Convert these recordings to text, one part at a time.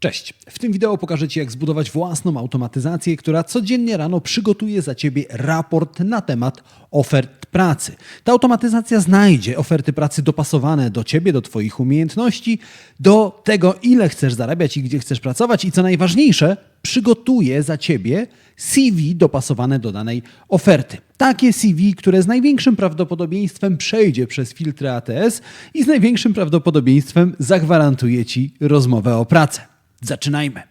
Cześć. W tym wideo pokażę Ci, jak zbudować własną automatyzację, która codziennie rano przygotuje za Ciebie raport na temat ofert pracy. Ta automatyzacja znajdzie oferty pracy dopasowane do Ciebie, do Twoich umiejętności, do tego, ile chcesz zarabiać i gdzie chcesz pracować i co najważniejsze, przygotuje za Ciebie CV dopasowane do danej oferty. Takie CV, które z największym prawdopodobieństwem przejdzie przez filtry ATS i z największym prawdopodobieństwem zagwarantuje Ci rozmowę o pracę. Zaczynajmy.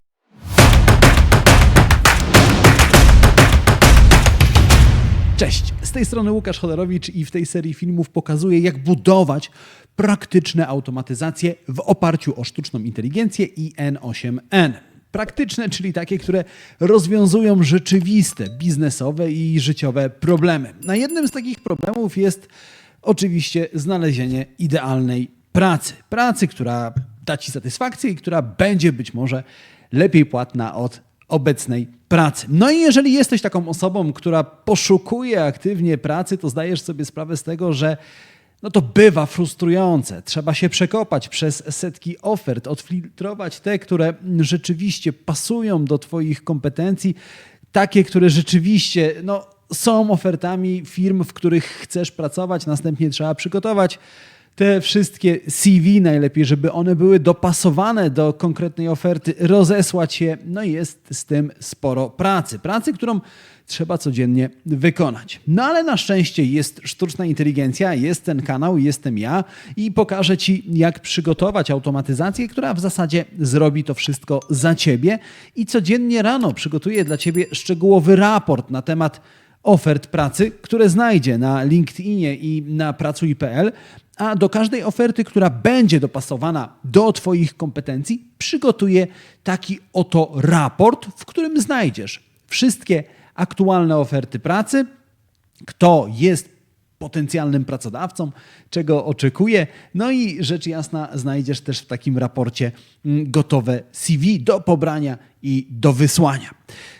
Cześć, z tej strony Łukasz Cholerowicz i w tej serii filmów pokazuję, jak budować praktyczne automatyzacje w oparciu o sztuczną inteligencję i N8N. Praktyczne, czyli takie, które rozwiązują rzeczywiste, biznesowe i życiowe problemy. Na jednym z takich problemów jest oczywiście znalezienie idealnej pracy. Pracy, która da Ci satysfakcję i która będzie być może lepiej płatna od obecnej pracy. No i jeżeli jesteś taką osobą, która poszukuje aktywnie pracy, to zdajesz sobie sprawę z tego, że no to bywa frustrujące. Trzeba się przekopać przez setki ofert, odfiltrować te, które rzeczywiście pasują do Twoich kompetencji, takie, które rzeczywiście no, są ofertami firm, w których chcesz pracować. Następnie trzeba przygotować te wszystkie CV najlepiej, żeby one były dopasowane do konkretnej oferty, rozesłać je. No i jest z tym sporo pracy. Pracy, którą trzeba codziennie wykonać. No ale na szczęście jest sztuczna inteligencja, jest ten kanał, jestem ja i pokażę Ci, jak przygotować automatyzację, która w zasadzie zrobi to wszystko za Ciebie i codziennie rano przygotuje dla Ciebie szczegółowy raport na temat ofert pracy, które znajdzie na LinkedInie i na pracuj.pl, a do każdej oferty, która będzie dopasowana do Twoich kompetencji, przygotuję taki oto raport, w którym znajdziesz wszystkie aktualne oferty pracy, kto jest potencjalnym pracodawcą, czego oczekuje. No i rzecz jasna, znajdziesz też w takim raporcie mm, gotowe CV do pobrania i do wysłania.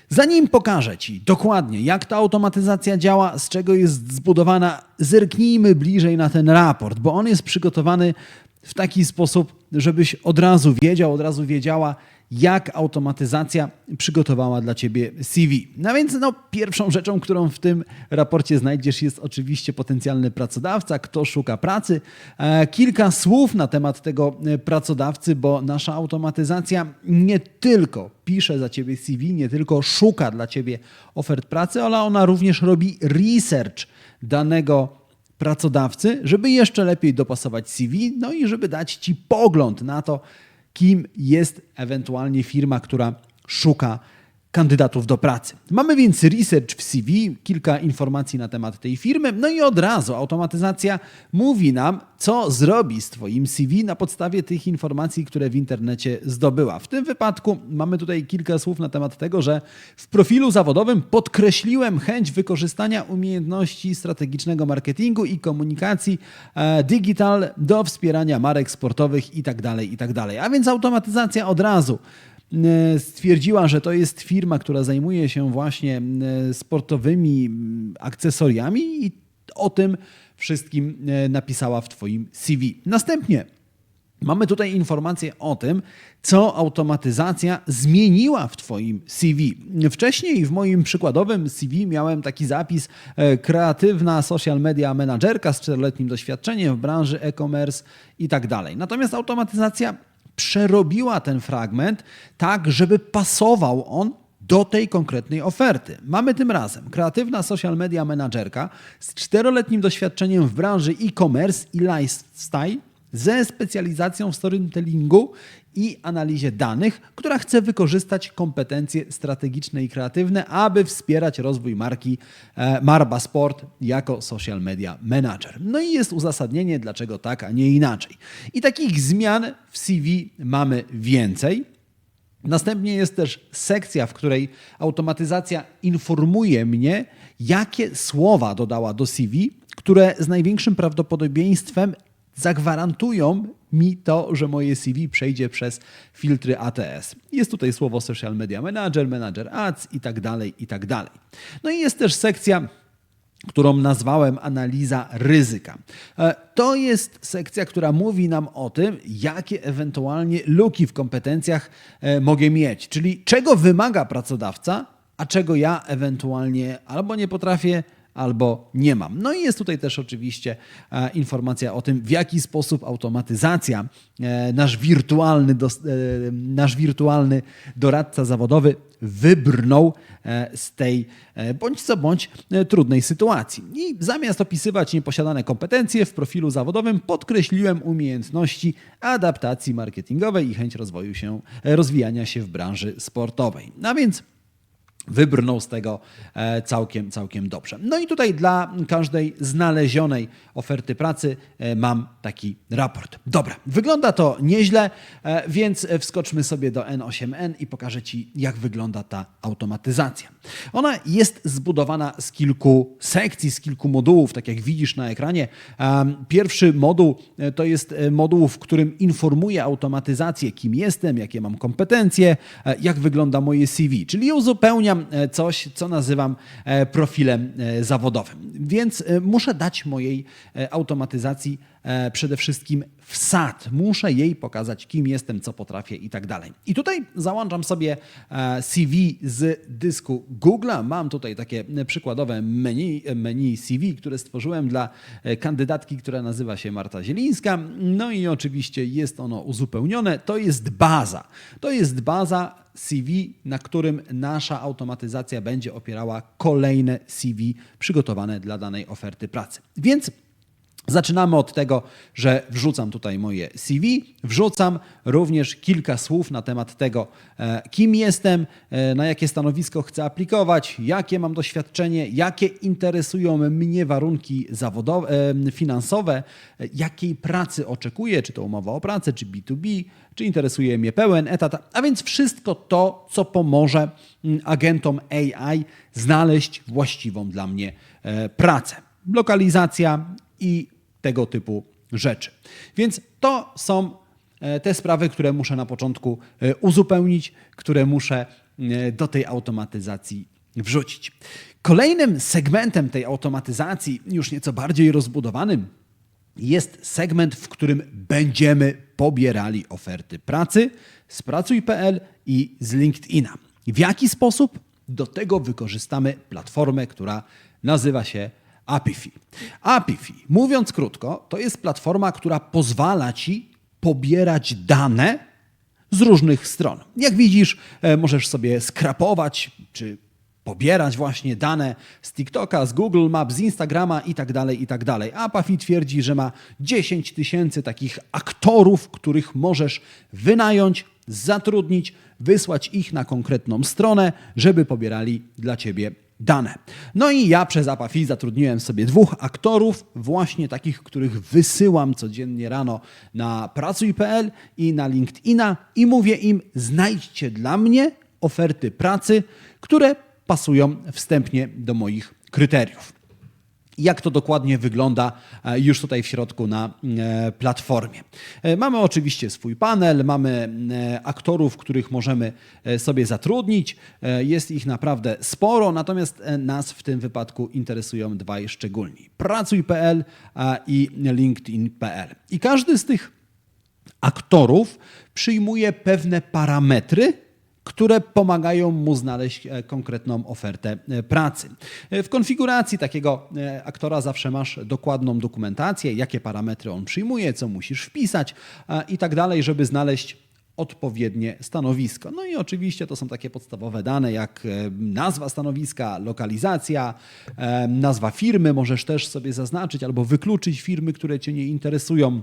Zanim pokażę Ci dokładnie, jak ta automatyzacja działa, z czego jest zbudowana, zerknijmy bliżej na ten raport, bo on jest przygotowany w taki sposób, żebyś od razu wiedział, od razu wiedziała, jak automatyzacja przygotowała dla Ciebie CV. No więc no, pierwszą rzeczą, którą w tym raporcie znajdziesz jest oczywiście potencjalny pracodawca, kto szuka pracy. E, kilka słów na temat tego e, pracodawcy, bo nasza automatyzacja nie tylko pisze za Ciebie CV, nie tylko szuka dla Ciebie ofert pracy, ale ona również robi research danego pracodawcy, żeby jeszcze lepiej dopasować CV, no i żeby dać Ci pogląd na to, kim jest ewentualnie firma, która szuka kandydatów do pracy. Mamy więc research w CV, kilka informacji na temat tej firmy, no i od razu automatyzacja mówi nam, co zrobi z Twoim CV na podstawie tych informacji, które w internecie zdobyła. W tym wypadku mamy tutaj kilka słów na temat tego, że w profilu zawodowym podkreśliłem chęć wykorzystania umiejętności strategicznego marketingu i komunikacji e, digital do wspierania marek sportowych itd., tak itd. Tak A więc automatyzacja od razu stwierdziła, że to jest firma, która zajmuje się właśnie e, sportowymi akcesoriami i o tym wszystkim e, napisała w Twoim CV. Następnie Mamy tutaj informację o tym, co automatyzacja zmieniła w Twoim CV. Wcześniej w moim przykładowym CV miałem taki zapis kreatywna social media menadżerka z czteroletnim doświadczeniem w branży e-commerce i tak dalej. Natomiast automatyzacja przerobiła ten fragment tak, żeby pasował on do tej konkretnej oferty. Mamy tym razem kreatywna social media menadżerka z czteroletnim doświadczeniem w branży e-commerce i lifestyle ze specjalizacją w storytellingu i analizie danych, która chce wykorzystać kompetencje strategiczne i kreatywne, aby wspierać rozwój marki e, Marba Sport jako social media manager. No i jest uzasadnienie, dlaczego tak, a nie inaczej. I takich zmian w CV mamy więcej. Następnie jest też sekcja, w której automatyzacja informuje mnie, jakie słowa dodała do CV, które z największym prawdopodobieństwem zagwarantują mi to, że moje CV przejdzie przez filtry ATS. Jest tutaj słowo Social Media Manager, Manager Ads i tak dalej, i tak dalej. No i jest też sekcja którą nazwałem analiza ryzyka. E, To jest sekcja, która mówi nam o tym, jakie ewentualnie luki w kompetencjach e, mogę mieć, czyli czego wymaga pracodawca, a czego ja ewentualnie albo nie potrafię, albo nie mam. No i jest tutaj też oczywiście e, informacja o tym, w jaki sposób automatyzacja, e, nasz wirtualny, e, nasz wirtualny doradca zawodowy wybrnął z tej bądź co bądź trudnej sytuacji. I zamiast opisywać nieposiadane kompetencje w profilu zawodowym, podkreśliłem umiejętności adaptacji marketingowej i chęć rozwoju się, rozwijania się w branży sportowej. A więc wybrnął z tego e, całkiem, całkiem dobrze. No i tutaj dla każdej znalezionej oferty pracy e, mam taki raport. Dobra, wygląda to nieźle, e, więc wskoczmy sobie do N8N i pokażę Ci, jak wygląda ta automatyzacja. Ona jest zbudowana z kilku sekcji, z kilku modułów, tak jak widzisz na ekranie. Pierwszy moduł to jest moduł, w którym informuję automatyzację, kim jestem, jakie mam kompetencje, jak wygląda moje CV, czyli uzupełniam e, coś, co nazywam e, profilem e, zawodowym. Więc muszę dać mojej automatyzacji przede wszystkim wsad. Muszę jej pokazać, kim jestem, co potrafię i tak dalej. I tutaj załączam sobie e, CV z dysku Google'a. Mam tutaj takie e, przykładowe menu, menu CV, które stworzyłem dla e, kandydatki, która nazywa się Marta Zielińska. No i oczywiście jest ono uzupełnione. To jest baza. To jest baza CV, na którym nasza automatyzacja będzie opierała kolejne CV przygotowane dla danej oferty pracy. Więc Zaczynamy od tego, że wrzucam tutaj moje CV, wrzucam również kilka słów na temat tego, e, kim jestem, e, na jakie stanowisko chcę aplikować, jakie mam doświadczenie, jakie interesują mnie warunki zawodowe, finansowe, e, jakiej pracy oczekuję, czy to umowa o pracę, czy B2B, czy interesuje mnie pełen etat, a więc wszystko to, co pomoże mm, agentom AI znaleźć właściwą dla mnie pracę. Lokalizacja i tego typu rzeczy. Więc to są e, te sprawy, które muszę na początku e, uzupełnić, które muszę e, do tej automatyzacji wrzucić. Kolejnym segmentem tej automatyzacji, już nieco bardziej rozbudowanym, jest segment, w którym będziemy pobierali oferty pracy z Pracuj.pl i z LinkedIna. W jaki sposób? Do tego wykorzystamy platformę, która nazywa się Apify. Apify, mówiąc krótko, to jest platforma, która pozwala Ci pobierać dane z różnych stron. Jak widzisz, e, możesz sobie skrapować czy pobierać właśnie dane z TikToka, z Google Maps, z Instagrama i tak dalej, i tak dalej. A Pafi twierdzi, że ma 10 tysięcy takich aktorów, których możesz wynająć, zatrudnić, wysłać ich na konkretną stronę, żeby pobierali dla Ciebie dane. No i ja przez Apafi zatrudniłem sobie dwóch aktorów, właśnie takich, których wysyłam codziennie rano na pracuj.pl i na LinkedIna i mówię im: znajdźcie dla mnie oferty pracy, które pasują wstępnie do moich kryteriów. Jak to dokładnie wygląda e, już tutaj w środku na e, platformie. E, Mamy oczywiście swój panel, mamy aktorów, których możemy sobie zatrudnić. Jest ich naprawdę sporo, natomiast nas w tym wypadku interesują dwaj szczególni: Pracuj.pl i LinkedIn.pl. I każdy z tych aktorów przyjmuje pewne parametry, które pomagają mu znaleźć e, konkretną ofertę e, pracy. E, W konfiguracji takiego aktora zawsze masz dokładną dokumentację, jakie parametry on przyjmuje, co musisz wpisać i tak dalej, żeby znaleźć odpowiednie stanowisko. No i oczywiście to są takie podstawowe dane jak nazwa stanowiska, lokalizacja, nazwa firmy. Możesz też sobie zaznaczyć albo wykluczyć firmy, które Cię nie interesują.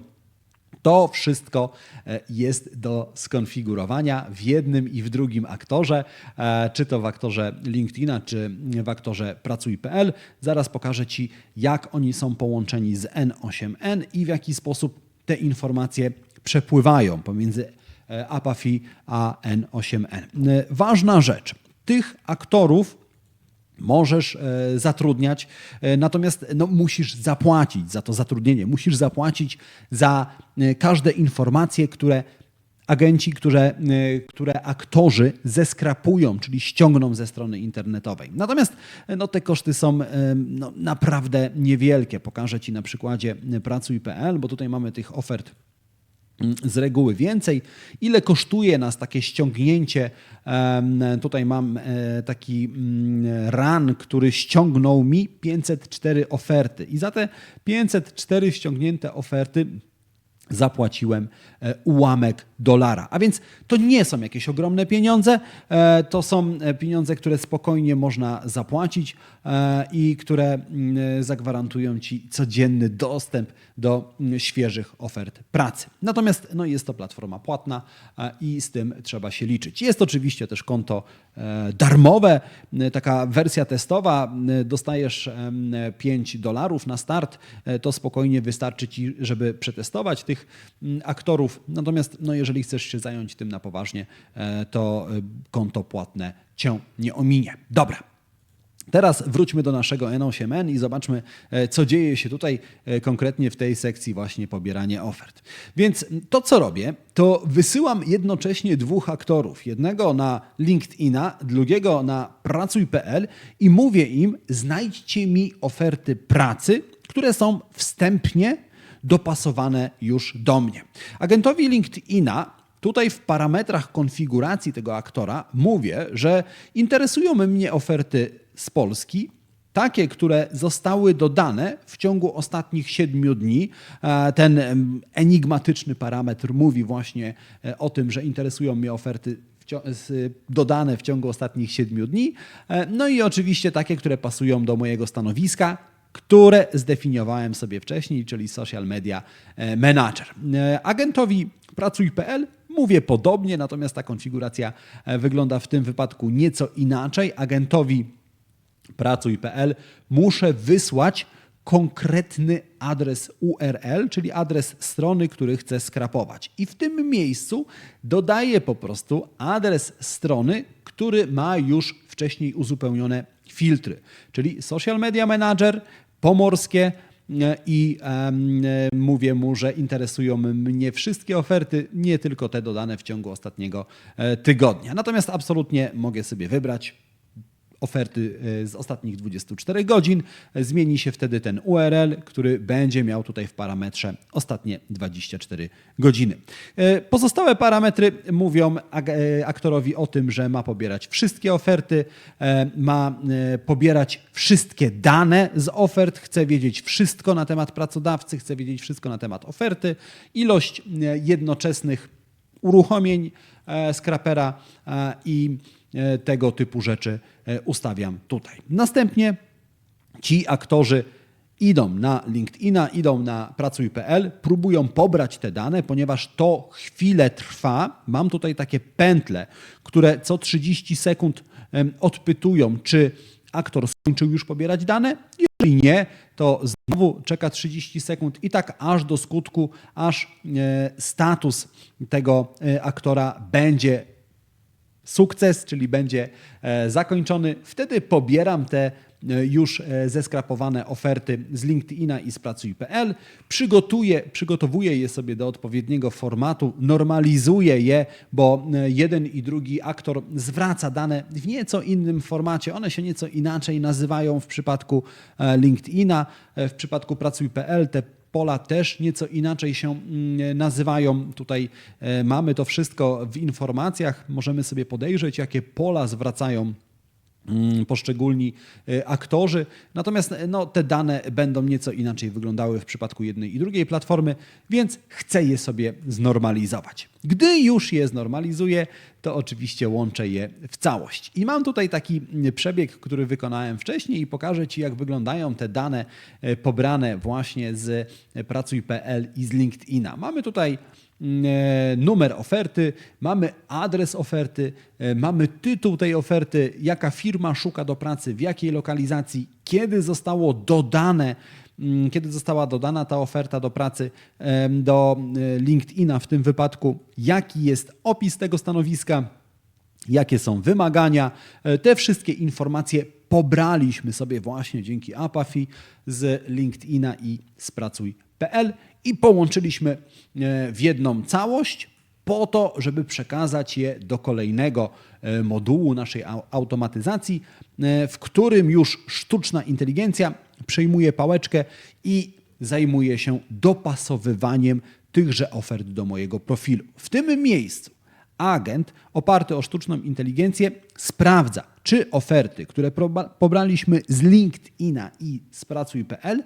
To wszystko e, jest do skonfigurowania w jednym i w drugim aktorze, e, czy to w aktorze LinkedIna, czy w aktorze Pracuj.pl. Zaraz pokażę Ci, jak oni są połączeni z N8N i w jaki sposób te informacje przepływają pomiędzy e, Apafi a N8N. E, Ważna rzecz. Tych aktorów możesz e, zatrudniać, e, natomiast no, musisz zapłacić za to zatrudnienie, musisz zapłacić za e, każde informacje, które agenci, które, które aktorzy zeskrapują, czyli ściągną ze strony internetowej. Natomiast no, te koszty są no, naprawdę niewielkie. Pokażę Ci na przykładzie pracuj.pl, bo tutaj mamy tych ofert z reguły więcej. Ile kosztuje nas takie ściągnięcie? Tutaj mam e, taki mm, run, który ściągnął mi 504 oferty. I za te 504 ściągnięte oferty zapłaciłem e, ułamek dolara. A więc to nie są jakieś ogromne pieniądze, e, to są e, pieniądze, które spokojnie można zapłacić i które mm, zagwarantują Ci codzienny dostęp do mm, świeżych ofert pracy. Natomiast no, jest to platforma płatna i z tym trzeba się liczyć. Jest oczywiście też konto darmowe, taka wersja testowa, dostajesz em, 5 dolarów na start, to spokojnie wystarczy Ci, żeby przetestować tych mm, aktorów. Natomiast no, jeżeli chcesz się zająć tym na poważnie, e, to e, konto płatne Cię nie ominie. Dobra. Teraz wróćmy do naszego N8N i zobaczmy, e, co dzieje się tutaj konkretnie w tej sekcji właśnie pobieranie ofert. Więc to, co robię, to wysyłam jednocześnie dwóch aktorów. Jednego na LinkedIna, drugiego na pracuj.pl i mówię im, znajdźcie mi oferty pracy, które są wstępnie dopasowane już do mnie. Agentowi LinkedIna Tutaj w parametrach konfiguracji tego aktora mówię, że interesują mnie oferty z Polski, takie, które zostały dodane w ciągu ostatnich siedmiu dni. E, Ten enigmatyczny parametr mówi właśnie e, o tym, że interesują mnie oferty dodane w ciągu ostatnich siedmiu dni. E, No i oczywiście takie, które pasują do mojego stanowiska, które zdefiniowałem sobie wcześniej, czyli social media e, manager. E, Agentowi pracuj.pl mówię podobnie, natomiast ta konfiguracja e, wygląda w tym wypadku nieco inaczej. Agentowi pracuj.pl muszę wysłać konkretny adres URL, czyli adres strony, który chcę skrapować. I w tym miejscu dodaję po prostu adres strony, który ma już wcześniej uzupełnione filtry, czyli Social Media Manager, pomorskie e, i e, mówię mu, że interesują mnie wszystkie oferty, nie tylko te dodane w ciągu ostatniego e, tygodnia. Natomiast absolutnie mogę sobie wybrać oferty e, z ostatnich 24 godzin. Zmieni się wtedy ten URL, który będzie miał tutaj w parametrze ostatnie 24 godziny. E, Pozostałe parametry mówią e, aktorowi o tym, że ma pobierać wszystkie oferty, ma pobierać wszystkie dane z ofert, chce wiedzieć wszystko na temat pracodawcy, chce wiedzieć wszystko na temat oferty, ilość jednoczesnych uruchomień skrapera i tego typu rzeczy e, ustawiam tutaj. Następnie ci aktorzy idą na LinkedIna, idą na pracuj.pl, próbują pobrać te dane, ponieważ to chwilę trwa. Mam tutaj takie pętle, które co 30 sekund odpytują, czy aktor skończył już pobierać dane. Jeżeli nie, to znowu czeka 30 sekund i tak aż do skutku, aż e, status tego e, aktora będzie sukces, czyli będzie e, zakończony. Wtedy pobieram te e, już e, zeskrapowane oferty z LinkedIna i z pracuj.pl, przygotuję, przygotowuję je sobie do odpowiedniego formatu, normalizuję je, bo jeden i drugi aktor zwraca dane w nieco innym formacie. One się nieco inaczej nazywają w przypadku LinkedIna, w przypadku pracuj.pl te pola też nieco inaczej się mm, nazywają. Tutaj e, mamy to wszystko w informacjach. Możemy sobie podejrzeć, jakie pola zwracają poszczególni e, aktorzy. Natomiast e, no, te dane będą nieco inaczej wyglądały w przypadku jednej i drugiej platformy, więc chcę je sobie znormalizować. Gdy już je znormalizuję, to oczywiście łączę je w całość. I mam tutaj taki mm, przebieg, który wykonałem wcześniej i pokażę Ci, jak wyglądają te dane e, pobrane właśnie z pracuj.pl i z LinkedIna. Mamy tutaj mm, numer oferty, mamy adres oferty, e, mamy tytuł tej oferty, jaka firma szuka do pracy, w jakiej lokalizacji, kiedy zostało dodane, mm, kiedy została dodana ta oferta do pracy do e, LinkedIna w tym wypadku, jaki jest opis tego stanowiska, jakie są wymagania. E, Te wszystkie informacje pobraliśmy sobie właśnie dzięki Apafi z LinkedIna i z i połączyliśmy e, w jedną całość. po to, żeby przekazać je do kolejnego e, modułu naszej au- automatyzacji, e, w którym już sztuczna inteligencja przejmuje pałeczkę i zajmuje się dopasowywaniem tychże ofert do mojego profilu. W tym miejscu agent oparty o sztuczną inteligencję sprawdza, czy oferty, które pobraliśmy z LinkedIna i z pracuj.pl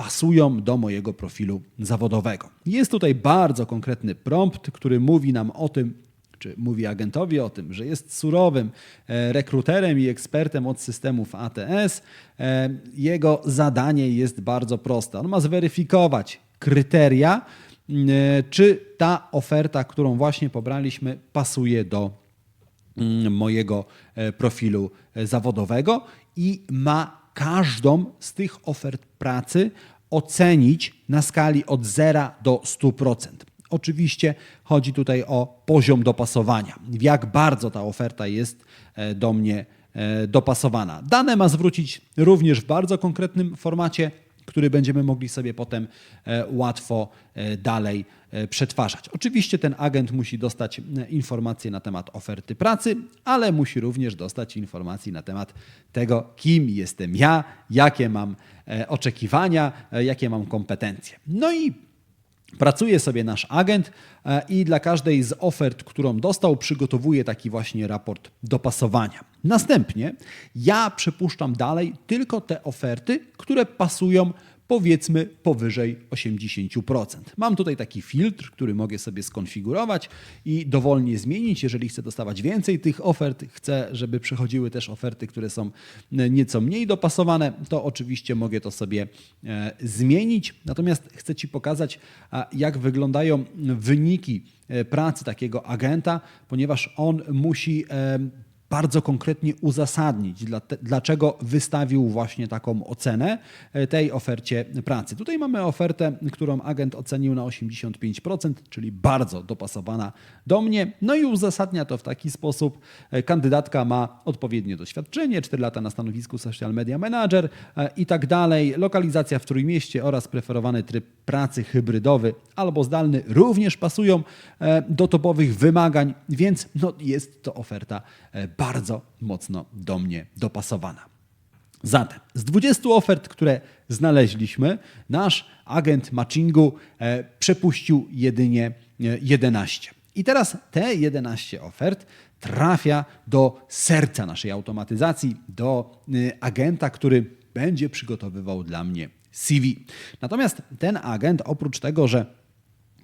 pasują do mojego profilu zawodowego. Jest tutaj bardzo konkretny prompt, który mówi nam o tym, czy mówi agentowi o tym, że jest surowym e, rekruterem i ekspertem od systemów ATS. E, Jego zadanie jest bardzo proste. On ma zweryfikować kryteria, e, czy ta oferta, którą właśnie pobraliśmy, pasuje do mojego profilu zawodowego i ma każdą z tych ofert pracy ocenić na skali od 0 do 100%. Oczywiście chodzi tutaj o poziom dopasowania, jak bardzo ta oferta jest e, do mnie e, dopasowana. Dane ma zwrócić również w bardzo konkretnym formacie, który będziemy mogli sobie potem e, łatwo e, dalej e, przetwarzać. Oczywiście ten agent musi dostać informacje na temat oferty pracy, ale musi również dostać informacji na temat tego, kim jestem ja, jakie mam oczekiwania, jakie mam kompetencje. No i Pracuje sobie nasz agent e, i dla każdej z ofert, którą dostał, przygotowuje taki właśnie raport dopasowania. Następnie ja przepuszczam dalej tylko te oferty, które pasują powiedzmy powyżej 80%. Mam tutaj taki filtr, który mogę sobie skonfigurować i dowolnie zmienić. Jeżeli chcę dostawać więcej tych ofert, chcę, żeby przychodziły też oferty, które są e, nieco mniej dopasowane, to oczywiście mogę to sobie e, zmienić. Natomiast chcę Ci pokazać, jak wyglądają wyniki e, pracy takiego agenta, ponieważ on musi bardzo konkretnie uzasadnić, dla- dlaczego wystawił właśnie taką ocenę e, tej ofercie pracy. Tutaj mamy ofertę, którą agent ocenił na 85%, czyli bardzo dopasowana do mnie. No i uzasadnia to w taki sposób. e, Kandydatka ma odpowiednie doświadczenie, 4 lata na stanowisku social media manager e, i tak dalej. Lokalizacja w Trójmieście oraz preferowany tryb pracy hybrydowy albo zdalny również pasują do topowych wymagań, więc no, jest to oferta bardzo mocno do mnie dopasowana. Zatem z 20 ofert, które znaleźliśmy, nasz agent matchingu e, przepuścił jedynie e, 11. I teraz te 11 ofert trafia do serca naszej automatyzacji, do y, agenta, który będzie przygotowywał dla mnie CV. Natomiast ten agent, oprócz tego, że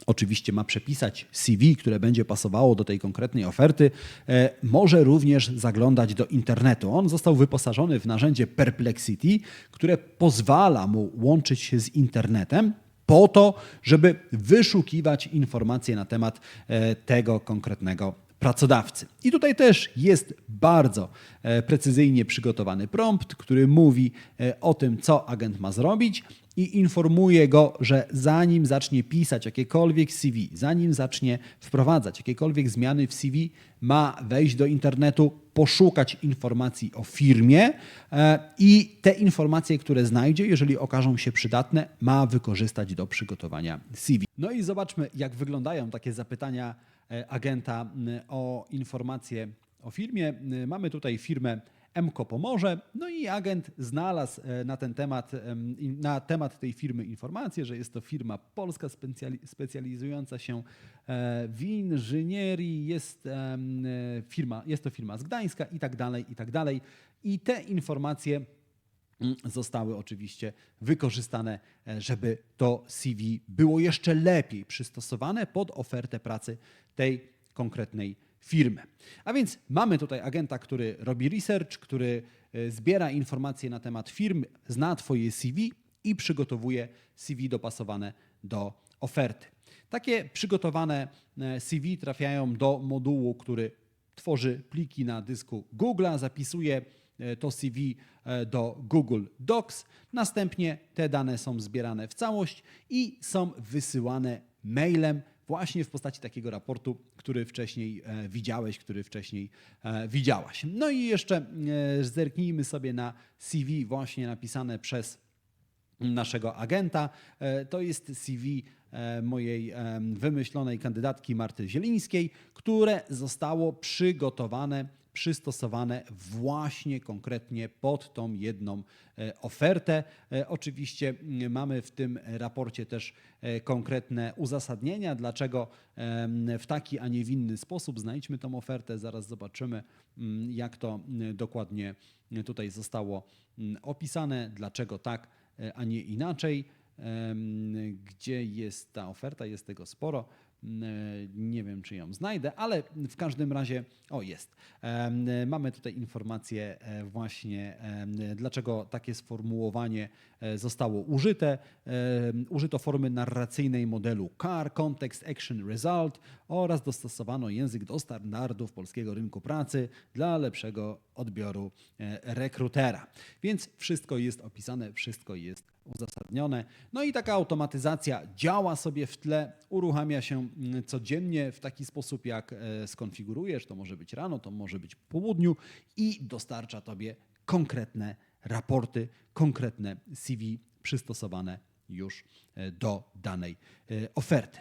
oczywiście ma przepisać CV, które będzie pasowało do tej konkretnej oferty, e, może również zaglądać do internetu. On został wyposażony w narzędzie Perplexity, które pozwala mu łączyć się z internetem po to, żeby wyszukiwać informacje na temat e, tego konkretnego pracodawcy. I tutaj też jest bardzo e, precyzyjnie przygotowany prompt, który mówi o tym, co agent ma zrobić i informuje go, że zanim zacznie pisać jakiekolwiek CV, zanim zacznie wprowadzać jakiekolwiek zmiany w CV, ma wejść do internetu, poszukać informacji o firmie e, i te informacje, które znajdzie, jeżeli okażą się przydatne, ma wykorzystać do przygotowania CV. No i zobaczmy, jak wyglądają takie zapytania e, agenta o informacje o firmie. Mamy tutaj firmę MKO Pomorze. No i agent znalazł e, na ten temat, na temat tej firmy informację, że jest to firma polska specjali- specjalizująca się e, w inżynierii, jest, e, firma, jest to firma z Gdańska i tak dalej, i tak dalej. I te informacje mm, zostały oczywiście wykorzystane, żeby to CV było jeszcze lepiej przystosowane pod ofertę pracy tej konkretnej firmy. A więc mamy tutaj agenta, który robi research, który e, zbiera informacje na temat firm, zna Twoje CV i przygotowuje CV dopasowane do oferty. Takie przygotowane e, CV trafiają do modułu, który tworzy pliki na dysku Google'a, zapisuje e, to CV do Google Docs. Następnie te dane są zbierane w całość i są wysyłane mailem właśnie w postaci takiego raportu, który wcześniej e, widziałeś, który wcześniej e, widziałaś. No i jeszcze e, zerknijmy sobie na CV właśnie napisane przez naszego agenta. To jest CV mojej wymyślonej kandydatki Marty Zielińskiej, które zostało przygotowane, przystosowane właśnie konkretnie pod tą jedną e, ofertę. E, Oczywiście mm, mamy w tym raporcie też e, konkretne uzasadnienia, dlaczego w taki, a nie w inny sposób znajdźmy tą ofertę. Zaraz zobaczymy, mm, jak to mm, dokładnie tutaj zostało opisane, dlaczego tak, a nie inaczej. Gdzie jest ta oferta? Jest tego sporo. E, Nie wiem, czy ją znajdę, ale w każdym razie, o jest. Em, Mamy tutaj informację e, właśnie, dlaczego takie sformułowanie e, zostało użyte. Użyto formy narracyjnej modelu CAR, Context, Action, Result oraz dostosowano język do standardów polskiego rynku pracy dla lepszego odbioru e, rekrutera. Więc wszystko jest opisane, wszystko jest uzasadnione. No i taka automatyzacja działa sobie w tle, uruchamia się mm, codziennie w taki sposób, jak e, skonfigurujesz. To może być rano, to może być po południu i dostarcza tobie konkretne raporty, konkretne CV przystosowane już e, do danej oferty.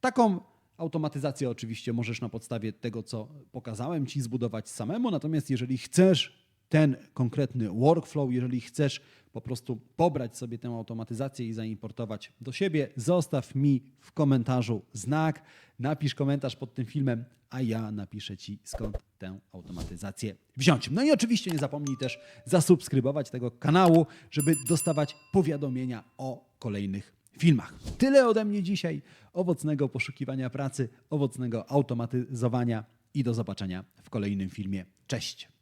Taką automatyzację oczywiście możesz na podstawie tego, co pokazałem Ci, zbudować samemu, natomiast jeżeli chcesz ten konkretny workflow, jeżeli chcesz po prostu pobrać sobie tę automatyzację i zaimportować do siebie, zostaw mi w komentarzu znak, napisz komentarz pod tym filmem, a ja napiszę Ci skąd tę automatyzację wziąć. No i oczywiście nie zapomnij też zasubskrybować tego kanału, żeby dostawać powiadomienia o kolejnych filmach. Tyle ode mnie dzisiaj. Owocnego poszukiwania pracy, owocnego automatyzowania i do zobaczenia w kolejnym filmie. Cześć!